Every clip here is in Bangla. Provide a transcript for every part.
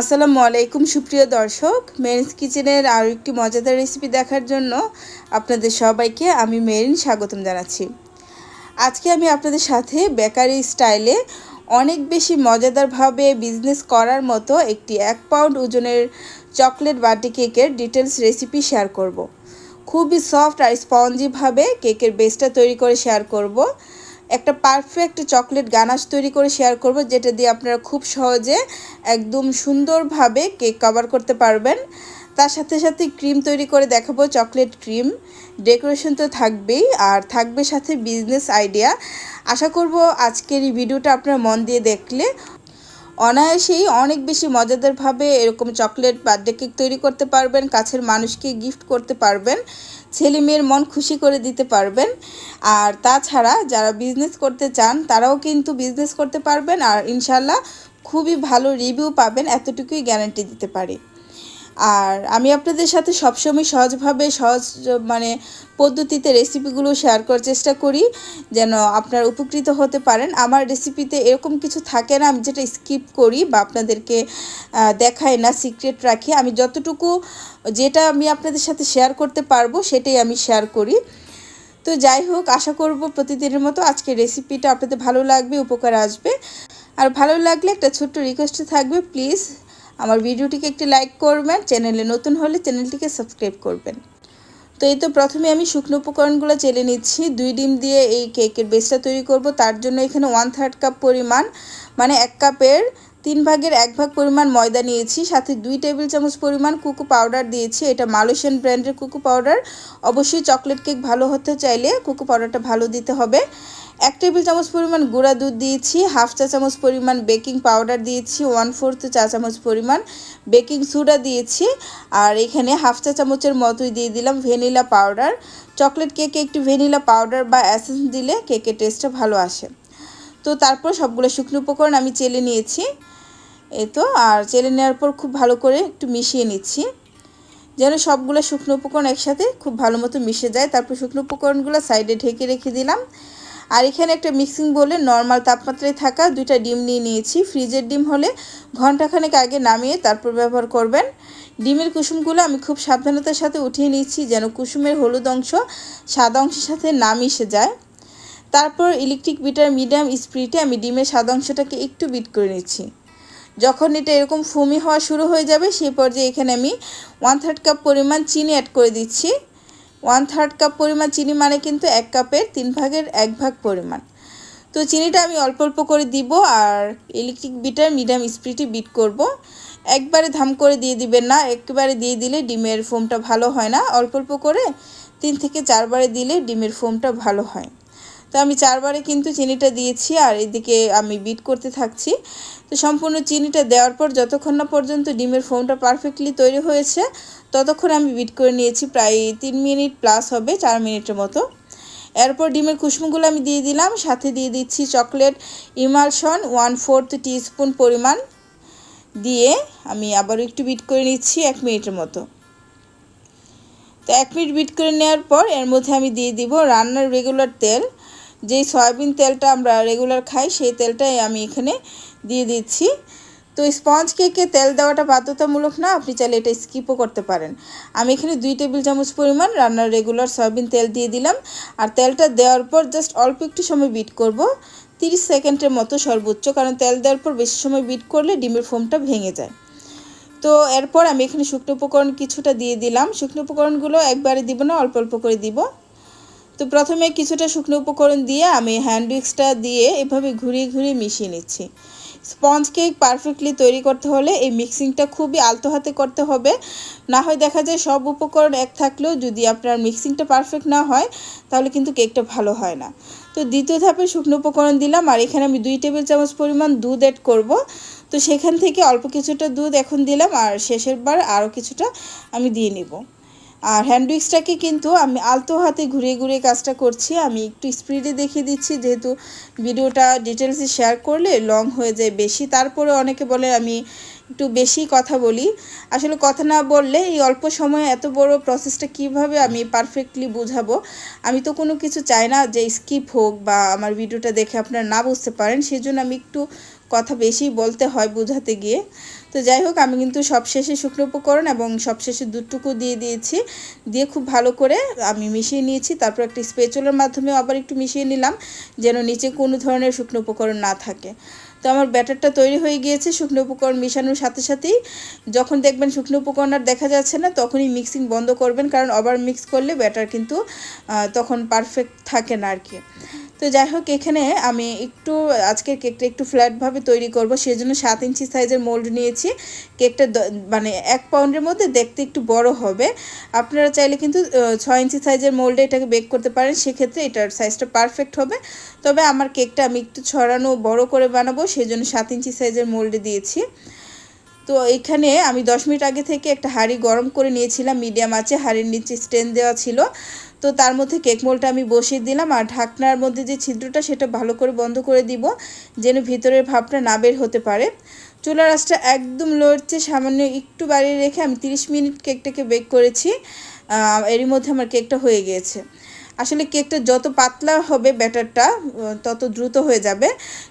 আসসালামু আলাইকুম, সুপ্রিয় দর্শক মেরিনস কিচেনের আরও একটি মজাদার রেসিপি দেখার জন্য আপনাদের সবাইকে আমি মেরিন স্বাগতম জানাচ্ছি আজকে আমি আপনাদের সাথে বেকারি স্টাইলে অনেক বেশি মজাদারভাবে বিজনেস করার মতো একটি এক পাউন্ড ওজনের চকলেট বাটি কেকের ডিটেলস রেসিপি শেয়ার করব। খুবই সফট আর স্পঞ্জিভাবে কেকের বেসটা তৈরি করে শেয়ার করব। একটা পারফেক্ট চকলেট গানাশ তৈরি করে শেয়ার করব, যেটা দিয়ে আপনারা খুব সহজে একদম সুন্দরভাবে কেক কভার করতে পারবেন। তার সাথে সাথে ক্রিম তৈরি করে দেখাবো চকলেট ক্রিম ডেকোরেশন তো থাকবেই, আর থাকবে সাথে বিজনেস আইডিয়া আশা করব আজকের এই ভিডিওটা আপনারা মন দিয়ে দেখলে। অনায়াসেই অনেক বেশি মজাদারভাবে এরকম চকলেট বার্থডে কেক তৈরি করতে পারবেন, কাছের মানুষকে গিফট করতে পারবেন। ছেলে মেয়ের মন খুশি করে দিতে পারবেন। আর তাছাড়া যারা বিজনেস করতে চান, তারাও কিন্তু বিজনেস করতে পারবেন। আর ইনশাল্লাহ খুবই ভালো রিভিউ পাবেন, এতটুকুই গ্যারান্টি দিতে পারি। আর আমি আপনাদের সাথে সবসময় সহজভাবে, সহজ মানে পদ্ধতিতে রেসিপিগুলো শেয়ার করার চেষ্টা করি, যেন আপনারা উপকৃত হতে পারেন। আমার রেসিপিতে এরকম কিছু থাকে না, আমি যেটা স্কিপ করি বা আপনাদেরকে দেখাই না সিক্রেট রাখি। আমি যতটুকু, যেটা আমি আপনাদের সাথে শেয়ার করতে পারব, সেটাই আমি শেয়ার করি। তো যাই হোক, আশা করব প্রতিদিনের মতো আজকে রেসিপিটা আপনাদের ভালো লাগবে, উপকার আসবে। আর ভালো লাগলে একটা ছোট্ট রিকোয়েস্ট থাকবে প্লিজ আমার ভিডিওটিকে একটি লাইক করবেন, চ্যানেলে নতুন হলে চ্যানেলটিকে সাবস্ক্রাইব করবেন। তো এই তো প্রথমে আমি শুকনো উপকরণগুলো চেলে নিচ্ছি। দুই ডিম দিয়ে এই কেকের বেসটা তৈরি করব। তার জন্য এখানে ওয়ান থার্ড কাপ পরিমাণ মানে এক কাপের তিন ভাগের এক ভাগ পরিমাণ ময়দা নিয়েছি। সাথে দুই টেবিল চামচ পরিমাণ কুকু পাউডার দিয়েছি। এটা মালয়েশিয়ান ব্র্যান্ডের কুকু পাউডার অবশ্যই চকলেট কেক ভালো হতে চাইলে কুকু পাউডারটা ভালো দিতে হবে। এক টেবিল চামচ পরিমাণ গুঁড়া দুধ দিয়েছি, হাফ চা চামচ পরিমাণ বেকিং পাউডার দিয়েছি ওয়ান ফোর্থ চা চামচ পরিমাণ বেকিং সোডা দিয়েছি, আর এখানে হাফ চা চামচের মতোই দিয়ে দিলাম ভ্যানিলা পাউডার। চকলেট কেকে একটু ভ্যানিলা পাউডার বা অ্যাসেন্স দিলে কেকের টেস্টটা ভালো আসে। তো তারপর সবগুলো শুকনো উপকরণ আমি চেলে নিয়েছি। এই তো, আর চেলে নেওয়ার পর খুব ভালো করে একটু মিশিয়ে নিচ্ছি। যেন সবগুলো শুকনো উপকরণ একসাথে খুব ভালো মতো মিশে যায়। তারপর শুকনো উপকরণগুলো সাইডে ঢেকে রেখে দিলাম। আর এখানে একটা মিক্সিং বলে নর্মাল তাপমাত্রায় থাকা দুইটা ডিম নিয়ে নিয়েছি। ফ্রিজের ডিম হলে ঘন্টাখানেক আগে নামিয়ে তারপর ব্যবহার করবেন। ডিমের কুসুমগুলো আমি খুব সাবধানতার সাথে উঠিয়ে নিচ্ছি যেন কুসুমের হলুদ অংশ সাদা অংশের সাথে না মিশে যায়। তারপর ইলেকট্রিক বিটার মিডিয়াম স্প্রিটে আমি ডিমের সাদা অংশটাকে একটু বিট করে নিচ্ছি। যখন এটা এরকম ফুমি হওয়া শুরু হয়ে যাবে, সেই পর্যায়ে এখানে আমি ওয়ান থার্ড কাপ পরিমাণ চিনি অ্যাড করে দিচ্ছি। ওয়ান থার্ড কাপ পরিমাণ চিনি মানে কিন্তু এক কাপের তিন ভাগের এক ভাগ পরিমাণ। তো চিনিটা আমি অল্প অল্প করে দিব আর ইলেকট্রিক বিটার মিডিয়াম স্পিডে বিট করব। একবারে ধাম করে দিয়ে দিবেন না, একবারে দিয়ে দিলে ডিমের ফোমটা ভালো হয় না। অল্প অল্প করে তিন থেকে চারবারে দিলে ডিমের ফোমটা ভালো হয়। তো আমি চারবারে কিন্তু চিনিটা দিয়েছি আর এদিকে আমি বিট করতে থাকছি। তো সম্পূর্ণ চিনিটা দেওয়ার পর যতক্ষণ না পর্যন্ত ডিমের ফোমটা পারফেক্টলি তৈরি হয়েছে, ততক্ষণ আমি বিট করে নিয়েছি প্রায় তিন মিনিট প্লাস হবে, চার মিনিটের মতো। এরপর ডিমের কুসুমগুলো আমি দিয়ে দিলাম, সাথে দিয়ে দিচ্ছি chocolate emulsion one fourth teaspoon পরিমাণ। দিয়ে আমি আবারও একটু বিট করে নিচ্ছি এক মিনিটের মতো। তো এক মিনিট বিট করে নেওয়ার পর এর মধ্যে আমি দিয়ে দিব রান্নার রেগুলার তেল। যেই সয়াবিন তেলটা আমরা রেগুলার খাই, সেই তেলটাই আমি এখানে দিয়ে দিচ্ছি। তো স্পঞ্জ কেকে তেল দেওয়াটা বাধ্যতামূলক না, আপনি চাইলে এটা স্কিপও করতে পারেন। আমি এখানে দুই টেবিল চামচ পরিমাণ রান্নার রেগুলার সয়াবিন তেল দিয়ে দিলাম। আর তেলটা দেওয়ার পর জাস্ট অল্প একটু সময় বিট করব। তিরিশ সেকেন্ডের মতো সর্বোচ্চ, কারণ তেল দেওয়ার পর বেশি সময় বিট করলে ডিমের ফোমটা ভেঙে যায়। তো এরপর আমি এখানে শুকনো উপকরণ কিছুটা দিয়ে দিলাম। শুকনো উপকরণগুলো একবারে দিব না, অল্প অল্প করে দিব। তো প্রথমে কিছুটা শুকনো উপকরণ দিয়ে আমি হ্যান্ড উইক্সটা দিয়ে এভাবে ঘুরিয়ে ঘুরিয়ে মিশিয়ে নিচ্ছি। স্পঞ্জ কেক পারফেক্টলি তৈরি করতে হলে এই মিক্সিংটা খুবই আলতো হাতে করতে হবে। না হয় দেখা যায় সব উপকরণ এক থাকলেও যদি আপনার মিক্সিংটা পারফেক্ট না হয়, তাহলে কিন্তু কেকটা ভালো হয় না। তো দ্বিতীয় ধাপে শুকনো উপকরণ দিলাম আর এখানে আমি দুই টেবিল চামচ পরিমাণ দুধ অ্যাড করব। তো সেখান থেকে অল্প কিছুটা দুধ এখন দিলাম আর শেষের বার আরও কিছুটা আমি দিয়ে নিব। আর হ্যান্ড উইক্সটাকে কিন্তু আমি আলতো হাতে ঘুরিয়ে ঘুরিয়ে কাজটা করছি। আমি একটু স্পিডে দেখিয়ে দিচ্ছি, যেহেতু ভিডিওটা ডিটেলসে শেয়ার করলে লং হয়ে যায় বেশি। তারপরে অনেকে বলে আমি একটু বেশি কথা বলি। আসলে কথা না বললে এই অল্প সময়ে এত বড় প্রসেসটা কীভাবে আমি পারফেক্টলি বুঝাবো? আমি তো কোনো কিছু চাই না যে স্কিপ হোক বা আমার ভিডিওটা দেখে আপনারা না বুঝতে পারেন। সেই জন্য আমি একটু কথা বেশি বলতে হয় বোঝাতে গিয়ে। তো যাই হোক, আমি কিন্তু সবশেষে শুকনো উপকরণ এবং সবশেষে দুধটুকু দিয়ে দিয়েছি। দিয়ে খুব ভালো করে আমি মিশিয়ে নিয়েছি। তারপর একটা স্পেচুলার মাধ্যমে আবার একটু মিশিয়ে নিলাম, যেন নিচে কোনো ধরনের শুকনো উপকরণ না থাকে। তো আমার ব্যাটারটা তৈরি হয়ে গিয়েছে শুকনো উপকরণ মেশানোর সাথে সাথেই। যখন দেখবেন শুকনো উপকরণ আর দেখা যাচ্ছে না, তখনই মিক্সিং বন্ধ করবেন, কারণ ওভার মিক্স করলে ব্যাটার কিন্তু তখন পারফেক্ট থাকে না আর কি। তো যাই হোক, এখানে আমি একটু, আজকের কেকটা একটু ফ্ল্যাটভাবে তৈরি করব সেই জন্য সাত ইঞ্চি সাইজের মোল্ড নিয়েছি। কেকটা মানে এক পাউন্ডের মধ্যে দেখতে একটু বড় হবে। আপনারা চাইলে কিন্তু ছয় ইঞ্চি সাইজের মোল্ডে এটাকে বেক করতে পারেন, সেক্ষেত্রে এটার সাইজটা পারফেক্ট হবে। তবে আমার কেকটা আমি একটু ছড়ানো, বড় করে বানাবো সেই জন্য সাত ইঞ্চি সাইজের মোল্ডে দিয়েছি। তো এখানে আমি দশ মিনিট আগে থেকে একটা হাঁড়ি গরম করে নিয়েছিলাম, মিডিয়াম আছে হাঁড়ির নিচে স্ট্যান্ড দেওয়া ছিল। তো তার মধ্যে কেক মোলটা আমি বসিয়ে দিলাম আর ঢাকনার মধ্যে যে ছিদ্রটা সেটা ভালো করে বন্ধ করে দিব, যেন ভিতরের ভাবটা না বের হতে পারে। চুলা রাসটা একদম লড়ছে সামান্য একটু বাড়িয়ে রেখে আমি 30 মিনিট কেকটাকে বেক করেছি। এরই মধ্যে আমার কেকটা হয়ে গিয়েছে। আসলে কেকটা যত পাতলা হবে ব্যাটারটা তত দ্রুত হয়ে যাবে।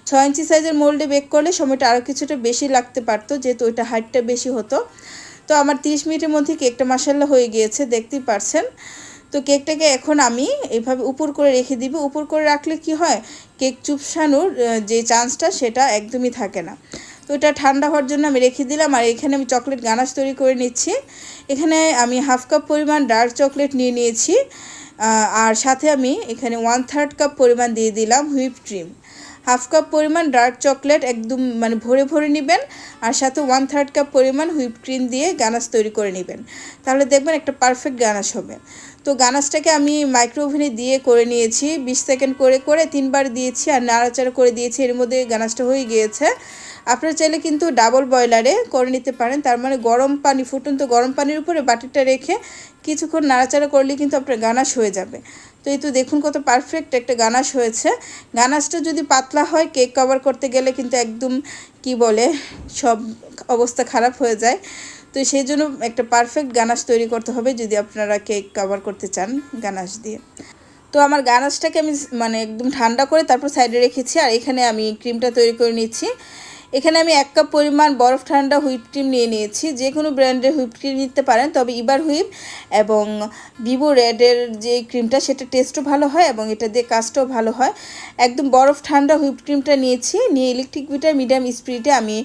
ছয় ইঞ্চি সাইজের মোল্ডে বেক করলে সময়টা আরও কিছুটা বেশি লাগতে পারতো, যেহেতু ওইটা হাইটটা বেশি হতো। তো আমার 30 মিনিটের মধ্যে কেকটা মাসাল্লা হয়ে গিয়েছে, দেখতেই পারছেন। তো কেকটাকে এখন আমি এভাবে উপর করে রেখে দিব। উপর করে রাখলে কি হয়, কেক চুপসানোর যে চান্সটা সেটা একদমই থাকে না। তো এটা ঠান্ডা হওয়ার জন্য আমি রেখে দিলাম, আর এখানে আমি চকলেট গানাশ তৈরি করে নিচ্ছি। এখানে আমি হাফ কাপ পরিমাণ ডার্ক চকলেট নিয়ে নিয়েছি। আর সাথে আমি এখানে ওয়ান থার্ড কাপ পরিমাণ দিয়ে দিলাম হুইপ ক্রিম হাফ কাপ পরিমাণ ডার্ক চকলেট একদম মানে ভরে ভরে নেবেন, আর সাথে ওয়ান থার্ড কাপ পরিমাণ হুইপ ক্রিম দিয়ে গানাশ তৈরি করে নেবেন। তাহলে দেখবেন একটা পারফেক্ট গানাস হবে। তো গানাশটাকে আমি মাইক্রো ওভেনে দিয়ে করে নিয়েছি, বিশ সেকেন্ড করে করে তিনবার দিয়েছি আর নাড়াচাড়া করে দিয়েছি, এর মধ্যে গানাশটা হয়ে গিয়েছে। আপনারা চাইলে কিন্তু ডাবল বয়লারে করে নিতে পারেন। তার মানে গরম পানি, ফুটন্ত গরম পানির উপরে বাটিটা রেখে কিছুক্ষণ নাড়াচাড়া করলে কিন্তু আপনার গানাশ হয়ে যাবে। তো এই তো দেখুন কত পারফেক্ট একটা গানাশ হয়েছে। গানাশটা যদি পাতলা হয় কেক কভার করতে গেলে কিন্তু একদম কি বলে, সব অবস্থা খারাপ হয়ে যায়। তো সেই জন্য একটা পারফেক্ট গানাশ তৈরি করতে হবে যদি আপনারা কেক কভার করতে চান গানাশ দিয়ে। তো আমার গানাশটাকে আমি মানে একদম ঠান্ডা করে তারপর সাইডে রেখেছি। আর এখানে আমি ক্রিমটা তৈরি করে নিচ্ছি। এখানে আমি এক কাপ পরিমাণ বরফ ঠান্ডা হুইপ ক্রিম নিয়ে নিয়েছি। যে কোনো ব্র্যান্ডের হুইপ ক্রিম নিতে পারেন, তবে ইবার হুইপ এবং ভিভো রেডের যে ক্রিমটা, সেটা টেস্টও ভালো হয় এবং এটা দিয়ে কাজটাও ভালো হয়। একদম বরফ ঠান্ডা হুইপ ক্রিমটা নিয়েছি। নিয়ে ইলেকট্রিক বিটার মিডিয়াম স্পিডে আমি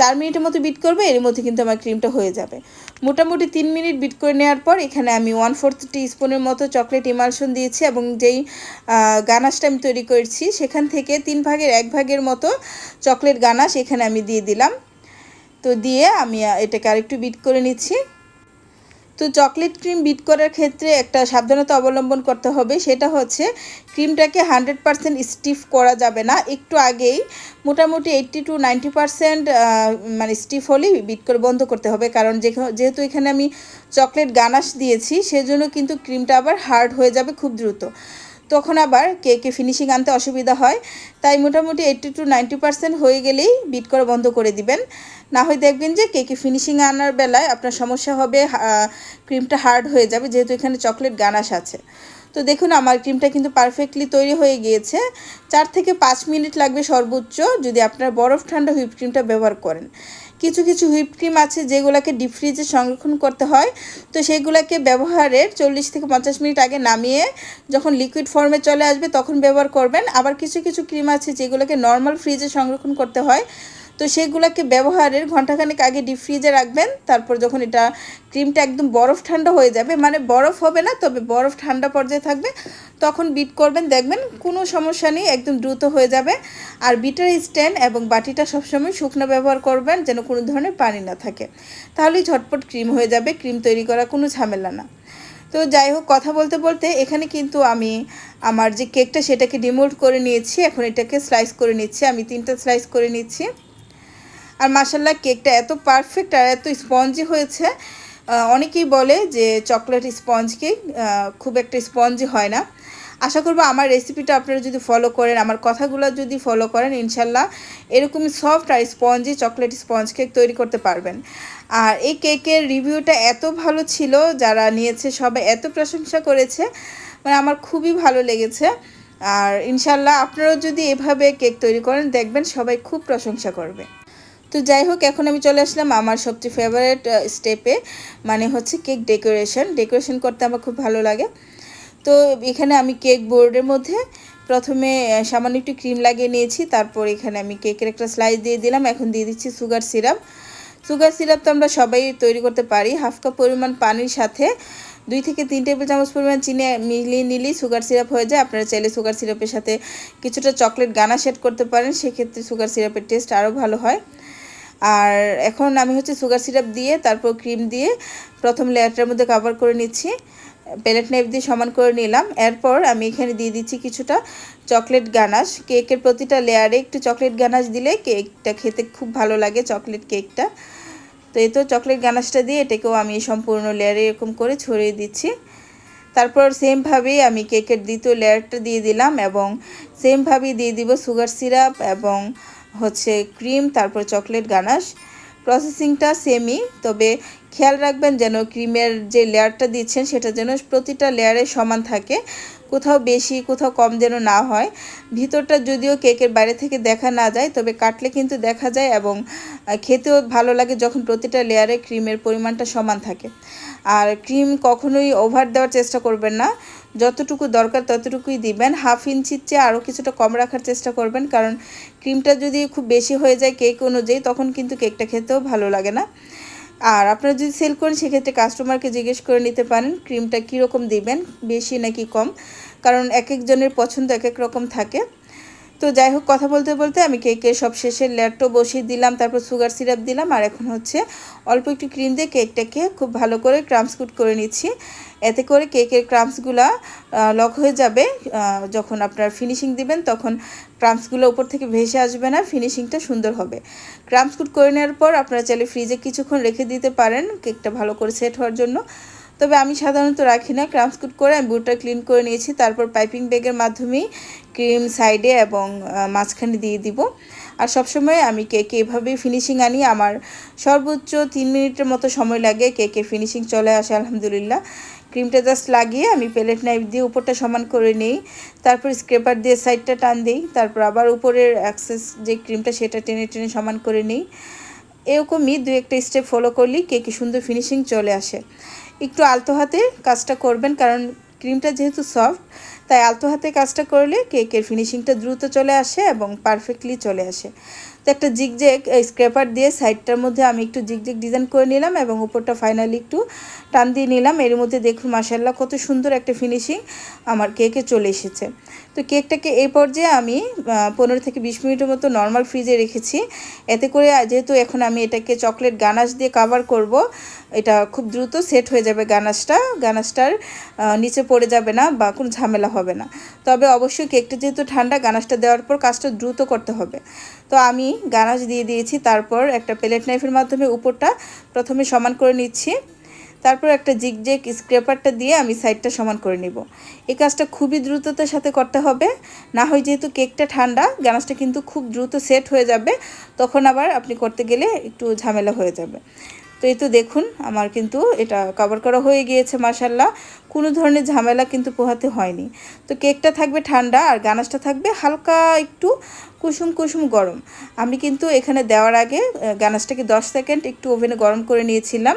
চার মিনিটের মতো বিট করব, এর মধ্যে কিন্তু আমার ক্রিমটা হয়ে যাবে। মোটামুটি তিন মিনিট বিট করে নেওয়ার পর এখানে আমি ওয়ান ফোর্থ টি স্পুনের মতো চকলেট ইমালশন দিয়েছি এবং যেই গানাশটা আমি তৈরি করেছি, সেখান থেকে তিন ভাগের এক ভাগের মতো চকলেট গানাশ এখানে আমি দিয়ে দিলাম। তো দিয়ে আমি এটাকে আরেকটু বিট করে নিচ্ছি। তো চকলেট ক্রিম বিট করার ক্ষেত্রে একটা সাবধানতা অবলম্বন করতে হবে। সেটা হচ্ছে ক্রিমটাকে হান্ড্রেড পারসেন্ট স্টিফ করা যাবে না। একটু আগেই মোটামুটি এইট্টি টু নাইনটি পারসেন্ট মানে স্টিফ হলেই বিট করে বন্ধ করতে হবে। কারণ যেহেতু এখানে আমি চকলেট গানাশ দিয়েছি, সেজন্য কিন্তু ক্রিমটা আবার হার্ড হয়ে যাবে খুব দ্রুত। তখন আবার কেকে ফিনিশিং আনতে অসুবিধা হয়, তাই মোটামুটি এইট্টি টু নাইনটি পার্সেন্ট হয়ে গেলেই বিট করা বন্ধ করে দিবেন। না হয় দেখবেন যে কেকে ফিনিশিং আনার বেলায় আপনার সমস্যা হবে ক্রিমটা হার্ড হয়ে যাবে, যেহেতু এখানে চকলেট গানাশ আছে। তো দেখুন, আমার ক্রিমটা কিন্তু পারফেক্টলি তৈরি হয়ে গিয়েছে। চার থেকে পাঁচ মিনিট লাগবে সর্বোচ্চ, যদি আপনার বরফ ঠান্ডা হুইপ ক্রিমটা ব্যবহার করেন। কিছু কিছু হুইপ ক্রিম আছে যেগুলোকে ডিপ ফ্রিজে সংরক্ষণ করতে হয়। তো সেইগুলোকে ব্যবহারের চল্লিশ থেকে পঞ্চাশ মিনিট আগে নামিয়ে যখন লিকুইড ফর্মে চলে আসবে তখন ব্যবহার করবেন। আবার কিছু কিছু ক্রিম আছে যেগুলোকে নর্মাল ফ্রিজে সংরক্ষণ করতে হয়। তো সেগুলোকে ব্যবহারের ঘন্টাখানেক আগে ডিপ ফ্রিজে রাখবেন, তারপর যখন এটা ক্রিমটা একদম বরফ ঠান্ডা হয়ে যাবে মানে বরফ হবে না, তবে বরফ ঠান্ডা পর্যায়ে থাকবে, তখন বিট করবেন, দেখবেন কোনো সমস্যা নেই, একদম দ্রুত হয়ে যাবে। আর বিটার স্ট্যান্ড এবং বাটিটা সবসময় শুকনো ব্যবহার করবেন, যেন কোনো ধরনের পানি না থাকে। তাহলেই ঝটপট ক্রিম হয়ে যাবে ক্রিম তৈরি করা কোনো ঝামেলা না। তো যাই হোক, কথা বলতে বলতে এখানে কিন্তু আমি আমার যে কেকটা সেটাকে ডিমোল্ড করে নিয়েছি, এখন এটাকে স্লাইস করে নিচ্ছি, আমি তিনটা স্লাইস করে নিচ্ছি। আর মাসাল্লাহ কেকটা এত পারফেক্ট আর এত স্পঞ্জি হয়েছে। অনেকেই বলে যে চকলেট স্পঞ্জ কেক খুব একটা স্পঞ্জি হয় না। আশা করব আমার রেসিপিটা আপনারা যদি ফলো করেন, আমার কথাগুলো যদি ফলো করেন ইনশাল্লাহ এরকমই সফট আর স্পঞ্জি চকলেট স্পঞ্জ কেক তৈরি করতে পারবেন। আর এই কেকের রিভিউটা এত ভালো ছিল, যারা নিয়েছে সবাই এত প্রশংসা করেছে মানে আমার খুবই ভালো লেগেছে। আর ইনশাল্লাহ আপনারাও যদি এভাবে কেক তৈরি করেন, দেখবেন সবাই খুব প্রশংসা করবে। তো যাই হোক, এখন আমি চলে আসলাম আমার সবচেয়ে ফেভারিট স্টেপে মানে হচ্ছে কেক ডেকোরেশন ডেকোরেশন করতে আমার খুব ভালো লাগে। তো এখানে আমি কেক বোর্ডের মধ্যে প্রথমে সামান্য একটু ক্রিম লাগিয়ে নিয়েছি, তারপর এখানে আমি কেকের একটা স্লাইস দিয়ে দিলাম। এখন দিয়ে দিচ্ছি সুগার সিরাপ সুগার সিরাপ তো আমরা সবাই তৈরি করতে পারি। হাফ কাপ পরিমাণ পানির সাথে দুই থেকে তিন টেবিল চামচ পরিমাণ চিনি মিলিয়ে নিলেই সুগার সিরাপ হয়ে যায়। আপনারা চাইলে সুগার সিরাপের সাথে কিছুটা চকলেট গানা সেট করতে পারেন। সেক্ষেত্রে সুগার সিরাপের টেস্ট আরও ভালো হয়। আর এখন আমি হচ্ছে সুগার সিরাপ দিয়ে, তারপর ক্রিম দিয়ে প্রথম লেয়ারটার মধ্যে কাভার করে নিচ্ছি। প্যালেট নাইফ দিয়ে সমান করে নিলাম। এরপর আমি এখানে দিয়ে দিচ্ছি কিছুটা চকলেট গানাশ। কেকের প্রতিটা লেয়ারে একটু চকলেট গানাশ দিলে কেকটা খেতে খুব ভালো লাগে চকলেট কেকটা তো এই তো চকলেট গানাশটা দিয়ে এটাকেও আমি সম্পূর্ণ লেয়ারে এরকম করে ছড়িয়ে দিচ্ছি। তারপর সেমভাবেই আমি কেকের দ্বিতীয় লেয়ারটা দিয়ে দিলাম এবং সেমভাবেই দিয়ে দিব সুগার সিরাপ এবং হচ্ছে ক্রিম, তারপর চকলেট গানাশ। প্রসেসিংটা সেমই তবে খেয়াল রাখবেন যেন ক্রিমের যে লেয়ারটা দিচ্ছেন, সেটা যেন প্রতিটা লেয়ারে সমান থাকে। কোথাও বেশি, কোথাও কম যেন না হয়। ভিতরটা যদিও কেকের বাইরে থেকে দেখা না যায়, তবে কাটলে কিন্তু দেখা যায় এবং খেতেও ভালো লাগে যখন প্রতিটা লেয়ারে ক্রিমের পরিমাণটা সমান থাকে। আর ক্রিম কখনোই ওভার দেওয়ার চেষ্টা করবেন না। যতটুকু দরকার ততটুকুই দিবেন। হাফ ইঞ্চির চেয়ে আরও কিছুটা কম রাখার চেষ্টা করবেন, কারণ ক্রিমটা যদি খুব বেশি হয়ে যায় কেক অনুযায়ী, তখন কিন্তু কেকটা খেতেও ভালো লাগে না। আর আপনারা যদি সেল করেন, সেক্ষেত্রে কাস্টমারকে জিজ্ঞেস করে নিতে পারেন ক্রিমটা কীরকম দিবেন, বেশি নাকি কম? কারণ এক একজনের পছন্দ এক এক রকম থাকে। তো যাই হোক, কথা বলতে বলতে আমি কেকের সব শেষে লেয়ারটো বসিয়ে দিলাম, তারপর সুগার সিরাপ দিলাম, আর এখন হচ্ছে অল্প একটু ক্রিম দিয়ে কেকটাকে খুব ভালো করে ক্রামসকুট করে নিচ্ছি। এতে করে কেকের ক্রামসগুলা লক হয়ে যাবে যখন আপনার ফিনিশিং দিবেন তখন ক্রামসগুলো উপর থেকে ভেসে আসবে না ফিনিশিংটা সুন্দর হবে। ক্রামসকুট করে নেওয়ার পর আপনারা চাইলে ফ্রিজে কিছুক্ষণ রেখে দিতে পারেন কেকটা ভালো করে সেট হওয়ার জন্য। তবে আমি সাধারণত রাখি না। ক্রামসকুট করে আমি বুটটা ক্লিন করে নিয়েছি। তারপর পাইপিং ব্যাগের মাধ্যমেই ক্রিম সাইডে এবং মাঝখানে দিয়ে দিব। আর সবসময় আমি কেকে এভাবেই ফিনিশিং আনি। আমার সর্বোচ্চ তিন মিনিটের মতো সময় লাগে কেকে ফিনিশিং চলে আসে, আলহামদুলিল্লাহ। ক্রিমটা জাস্ট লাগিয়ে আমি প্লেট নাইফ দিয়ে উপরটা সমান করে নিই। তারপর স্ক্রেপার দিয়ে সাইডটা টান দিই। তারপর আবার উপরের অ্যাক্সেস যে ক্রিমটা সেটা টেনে টেনে সমান করে নিই। এরকমই দু একটা স্টেপ ফলো করলেই কেকে সুন্দর ফিনিশিং চলে আসে। একটু আলতো হাতে কাজটা করবেন, কারণ ক্রিমটা যেহেতু সফট, তাই আলতো হাতে কাজটা করলে কেকের ফিনিশিংটা দ্রুত চলে আসে এবং পারফেক্টলি চলে আসে। তো একটা জিগজেক স্ক্রেপার দিয়ে সাইডটার মধ্যে আমি একটু জিগজেক ডিজাইন করে নিলাম এবং উপরটা ফাইনালি একটু টান দিয়ে নিলাম। এর মধ্যে দেখুন মাসাল্লাহ কত সুন্দর একটা ফিনিশিং আমার কেকে চলে এসেছে। তো কেকটাকে এই পর্যায়ে আমি পনেরো থেকে বিশ মিনিটের মতো নর্মাল ফ্রিজে রেখেছি। এতে করে যেহেতু এখন আমি এটাকে চকলেট গানাশ দিয়ে কাভার করব, এটা খুব দ্রুত সেট হয়ে যাবে গানাশটা। গানাশটার নিচে পড়ে যাবে না বা কোনো ঝামেলা হবে না। তবে অবশ্যই কেকটা যেহেতু ঠান্ডা, গানাশটা দেওয়ার পর কাজটা দ্রুত করতে হবে। তো আমি গানাশ দিয়ে দিয়েছি, তারপর একটা প্লেট নাইফের মাধ্যমে উপরটা প্রথমে সমান করে নিচ্ছি। তারপর একটা জিগজেক স্ক্রেপারটা দিয়ে আমি সাইডটা সমান করে নিব। এই কাজটা খুবই দ্রুততার সাথে করতে হবে। না হয় যেহেতু কেকটা ঠান্ডা গ্যানাসটা কিন্তু খুব দ্রুত সেট হয়ে যাবে, তখন আবার আপনি করতে গেলে একটু ঝামেলা হয়ে যাবে। তো এই তো দেখুন, আমার কিন্তু এটা কভার করা হয়ে গিয়েছে মাসাল্লাহ কোনো ধরনের ঝামেলা কিন্তু পোহাতে হয়নি। তো কেকটা থাকবে ঠান্ডা আর গানাশটা থাকবে হালকা একটু কুসুম কুসুম গরম। আমি কিন্তু এখানে দেওয়ার আগে গানাশটাকে দশ সেকেন্ড একটু ওভেনে গরম করে নিয়েছিলাম।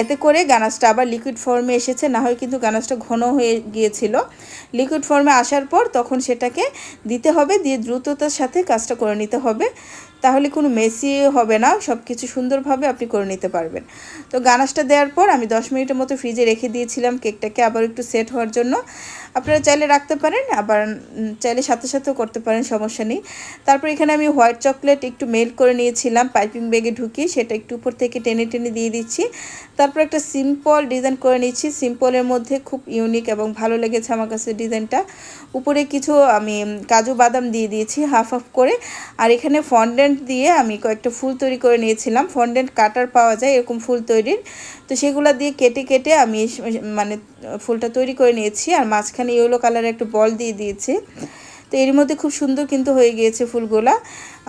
এতে করে গানাশটা আবার লিকুইড ফর্মে এসেছে, না হয় কিন্তু গানাশটা ঘন হয়ে গিয়েছিল। লিকুইড ফর্মে আসার পর তখন সেটাকে দিতে হবে, দিয়ে দ্রুততার সাথে কাজটা করে নিতে হবে। তাহলে কোনো মেসি হবে না সব কিছু সুন্দরভাবে আপনি করে নিতে পারবেন। তো গানাসটা দেওয়ার পর আমি দশ মিনিটের মতো ফ্রিজে রেখে দিয়েছিলাম কেকটাকে আবার একটু সেট হওয়ার জন্য। আপনারা চাইলে রাখতে পারেন, আবার চাইলে সাথে সাথেও করতে পারেন, সমস্যা নেই। তারপর এখানে আমি হোয়াইট চকলেট একটু মেল্ট করে নিয়েছিলাম, পাইপিং ব্যাগে ঢুকিয়ে সেটা একটু উপর থেকে টেনে টেনে দিয়ে দিচ্ছি। তারপর একটা সিম্পল ডিজাইন করে নিচ্ছি, সিম্পলের মধ্যে খুব ইউনিক এবং ভালো লেগেছে আমার কাছে ডিজাইনটা। উপরে কিছু আমি কাজু বাদাম দিয়ে দিয়েছি, হাফ হাফ করে। আর এখানে ফন্ডেন্ট দিয়ে আমি কয়েকটা ফুল তৈরি করে নিয়েছিলাম। ফন্ডেন্ট কাটার পাওয়া যায় এরকম ফুল তৈরির। তো সেগুলো দিয়ে কেটে কেটে আমি মানে ফুলটা তৈরি করে নিয়েছি আর মাঝখানে ইয়েলো কালারের একটা বল দিয়ে দিয়েছি। তো এর মধ্যে খুব সুন্দর কিন্তু হয়ে গিয়েছে ফুলগুলা।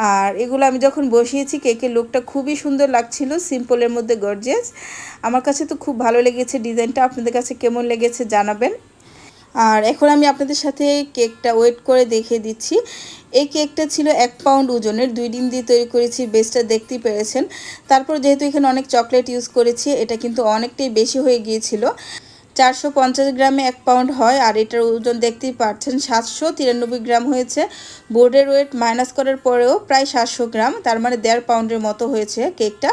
আর এগুলো আমি যখন বসিয়েছি, কেকের লুকটা খুবই সুন্দর লাগছিল সিম্পলের মধ্যে গর্জেস আমার কাছে তো খুব ভালো লেগেছে ডিজাইনটা আপনাদের কাছে কেমন লেগেছে জানাবেন। আর এখন আমি আপনাদের সাথে কেকটা ওয়েট করে দেখিয়ে দিচ্ছি। এই কেকটা ছিল এক পাউন্ড ওজনের, দুই দিন দিয়ে তৈরি করেছি বেসটা দেখতেই পেরেছেন। তারপর যেহেতু এখানে অনেক চকলেট ইউজ করেছি, এটা কিন্তু অনেকটাই বেশি হয়ে গিয়েছিল। চারশো পঞ্চাশ গ্রামে এক পাউন্ড হয়, আর এটার ওজন দেখতেই পাচ্ছেন, সাতশো তিরানব্বই গ্রাম হয়েছে। বোর্ডের ওয়েট মাইনাস করার পরেও প্রায় সাতশো গ্রাম, তার মানে দেড় পাউন্ডের মতো হয়েছে কেকটা।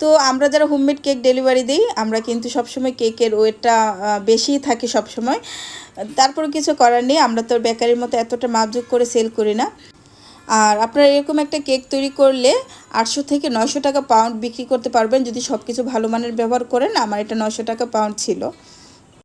তো আমরা যারা হোমমেড কেক ডেলিভারি দিই, আমরা কিন্তু সবসময় কেকের ওয়েটটা বেশি থাকে সবসময়। তারপর কিছু করার নেই, আমরা তো বেকারির মতো এতটা মাপজুক করে সেল করি না। আর আপনারা এরকম একটা কেক তৈরি করলে আটশো থেকে নয়শো টাকা পাউন্ড বিক্রি করতে পারবেন যদি সব কিছু ভালো মানের ব্যবহার করেন। আমার এটা নয়শো টাকা পাউন্ড ছিল।